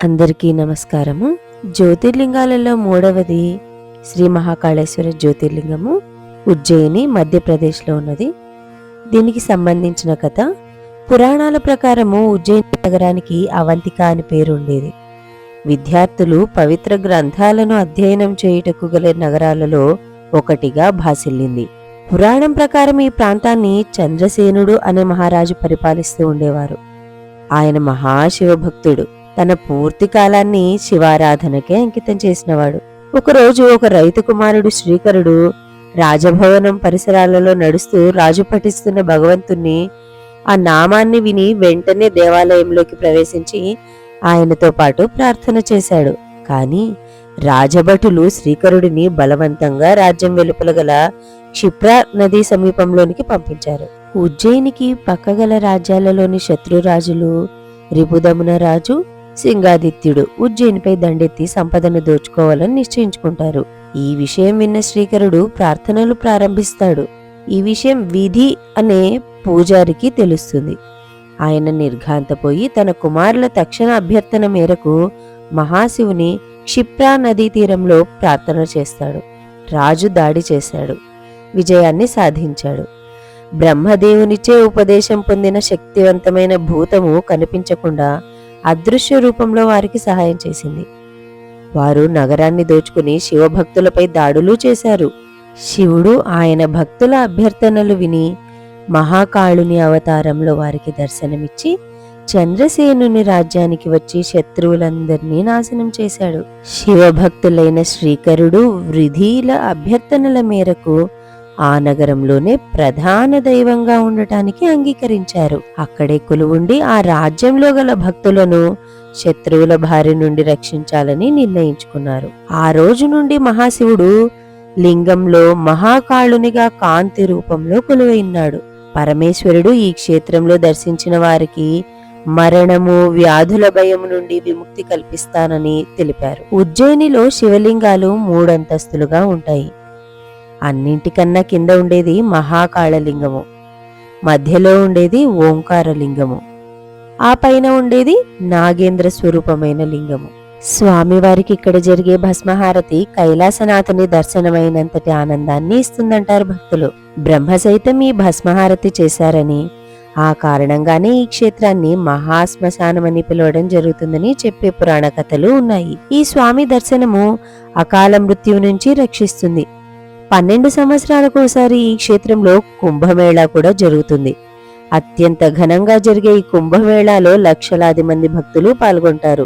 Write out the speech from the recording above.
అందరికీ నమస్కారము. జ్యోతిర్లింగాలలో మూడవది శ్రీ మహాకాళేశ్వర జ్యోతిర్లింగము. ఉజ్జయిని మధ్యప్రదేశ్లో ఉన్నది. దీనికి సంబంధించిన కథ పురాణాల ప్రకారము ఉజ్జయిని నగరానికి అవంతిక అని పేరు ఉండేది. విద్యార్థులు పవిత్ర గ్రంథాలను అధ్యయనం చేయుటకు గల నగరాలలో ఒకటిగా భాసిల్లింది. పురాణం ప్రకారం ఈ ప్రాంతాన్ని చంద్రసేనుడు అనే మహారాజు పరిపాలిస్తూ ఉండేవారు. ఆయన మహాశివభక్తుడు. తన పూర్తి కాలాన్ని శివారాధనకే అంకితం చేసినవాడు. ఒకరోజు ఒక రైతు కుమారుడు శ్రీకరుడు రాజభవనం పరిసరాలలో నడుస్తూ రాజు పఠిస్తున్న భగవంతుణ్ణి ఆ నామాన్ని విని వెంటనే దేవాలయంలోకి ప్రవేశించి ఆయనతో పాటు ప్రార్థన చేశాడు. కాని రాజభటులు శ్రీకరుడిని బలవంతంగా రాజ్యం వెలుపల గల క్షిప్ర నదీ సమీపంలోనికి పంపించారు. ఉజ్జయినికి పక్కగల రాజ్యాలలోని శత్రురాజులు రిపుదమున రాజు సింగాదిత్యుడు ఉజ్జయినిపై దండెత్తి సంపదను దోచుకోవాలని నిశ్చయించుకుంటారు. ఈ విషయం విన్న శ్రీకరుడు ప్రార్థనలు ప్రారంభిస్తాడు. ఈ విషయం విధి అనే పూజారికి తెలుస్తుంది. ఆయన నిర్ఘాంతపోయి తన కుమారుల తక్షణ అభ్యర్థన మేరకు మహాశివుని క్షిప్రా నదీ తీరంలో ప్రార్థన చేస్తాడు. రాజు దాడి చేశాడు. విజయాన్ని సాధించాడు. బ్రహ్మదేవునిచే ఉపదేశం పొందిన శక్తివంతమైన భూతము కనిపించకుండా అదృశ్య రూపంలో వారికి సహాయం చేసింది. వారు నగరాన్ని దోచుకుని శివభక్తులపై దాడులు చేశారు. శివుడు ఆయన భక్తుల అభ్యర్థనలు విని మహాకాళుని అవతారంలో వారికి దర్శనమిచ్చి చంద్రసేనుని రాజ్యానికి వచ్చి శత్రువులందరినీ నాశనం చేశాడు. శివభక్తులైన శ్రీకరుడు వృధీల అభ్యర్థనల మేరకు ఆ నగరంలోనే ప్రధాన దైవంగా ఉండటానికి అంగీకరించారు. అక్కడే కొలువుండి ఆ రాజ్యంలో గల భక్తులను శత్రువుల బారి నుండి రక్షించాలని నిర్ణయించుకున్నారు. ఆ రోజు నుండి మహాశివుడు లింగంలో మహాకాళునిగా కాంతి రూపంలో కొలువైనాడు. పరమేశ్వరుడు ఈ క్షేత్రంలో దర్శించిన వారికి మరణము వ్యాధుల భయం నుండి విముక్తి కల్పిస్తానని తెలిపారు. ఉజ్జయినిలో శివలింగాలు మూడంతస్తులుగా ఉంటాయి. అన్నింటికన్నా కింద ఉండేది మహాకాళలింగము. మధ్యలో ఉండేది ఓంకారలింగము. ఆ పైన ఉండేది నాగేంద్ర స్వరూపమైన లింగము. స్వామివారికి ఇక్కడ జరిగే భస్మహారతి కైలాసనాథుని దర్శనమైనంతటి ఆనందాన్ని ఇస్తుందంటారు భక్తులు. బ్రహ్మ సైతం ఈ భస్మహారతి చేశారని ఆ కారణంగానే ఈ క్షేత్రాన్ని మహాశ్మశానమని పిలవడం జరుగుతుందని చెప్పే పురాణ కథలు ఉన్నాయి. ఈ స్వామి దర్శనము అకాల మృత్యువు నుంచి రక్షిస్తుంది. పన్నెండు సంవత్సరాలకు ఒకసారి ఈ క్షేత్రంలో కుంభమేళా కూడా జరుగుతుంది. అత్యంత ఘనంగా జరిగే ఈ కుంభమేళాలో లక్షలాది మంది భక్తులు పాల్గొంటారు.